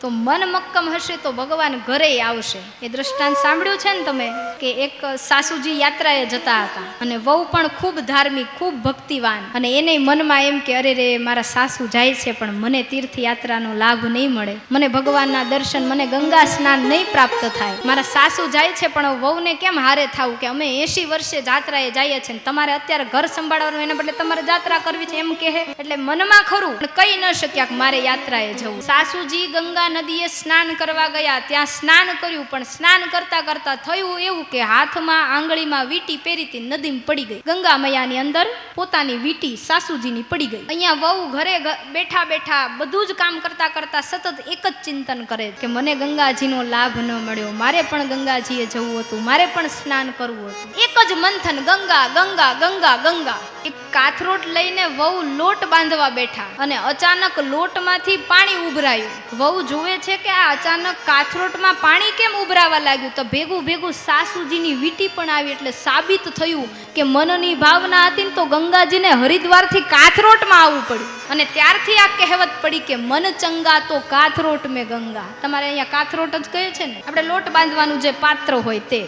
તો મન મક્કમ હશે તો ભગવાન ઘરે આવશે. એ દ્રષ્ટાંત સાંભળ્યું છે ને તમે? કે એક સાસુજી યાત્રાએ જતા હતા. અને વહુ પણ ખૂબ ધાર્મિક, ખૂબ ભક્તિવાન. અને એને મનમાં એમ કે, અરે રે, મારા સાસુ જાય છે, પણ મને તીર્થ યાત્રાનો લાભ નહીં મળે. મને ભગવાનના દર્શન, મને ગંગા સ્નાન નહીં પ્રાપ્ત થાય. મારા સાસુ જાય છે, પણ વહુને કેમ હારે થાવું કે અમે એસી વર્ષે જાત્રાએ જઈએ છીએ તમારે અત્યારે ઘર સંભાળવાનું, એના બદલે તમારે જાત્રા કરવી છે એમ કહે? એટલે મનમાં ખરું. કહી ન શક્યા કે મારે યાત્રાએ જવું. સાસુજી ગંગા નદીએ સ્નાન કરવા ગયા. ત્યાં સ્નાન કર્યું, પણ સ્નાન કરતા કરતા થયું એવું કે હાથમાં આંગળીમાં વીટી પહેરીતી નદીમાં પડી ગઈ. ગંગા મૈયાની અંદર પોતાની વીટી સાસુજીની પડી ગઈ. અહીંયા વહુ ઘરે બેઠા બેઠા બધું જ કામ કરતા કરતા સતત એક જ ચિંતન કરે કે મને ગંગાજીનો લાભ ન મળ્યો. મારે પણ ગંગાજીએ જવું હતું. મારે પણ સ્નાન કરવું હતું. એક જ મંથન ગંગા ગંગા ગંગા ગંગા. એક કાથરોટ લઈને વહુ લોટ બાંધવા બેઠા અને અચાનક લોટમાંથી પાણી ઉભરાયું. વહુ જુએ છે કે આ અચાનક કાથરોટમાં પાણી કેમ ઉભરાવા લાગ્યું? તો ભેગું ભેગું સાસુજીની વીટી પણ આવી એટલે સાબિત થયું કે મનની ભાવના હતી તો ગંગાજીને હરિદ્વારથી કાથરોટમાં આવવું પડ્યું. અને ત્યારથી આ કહેવત પડી કે મન ચંગા તો કાથરોટ મેં ગંગા. તમારે અહીંયા કાથરોટ જ કહે છે ને? આપણે લોટ બાંધવાનું જે પાત્ર હોય તે.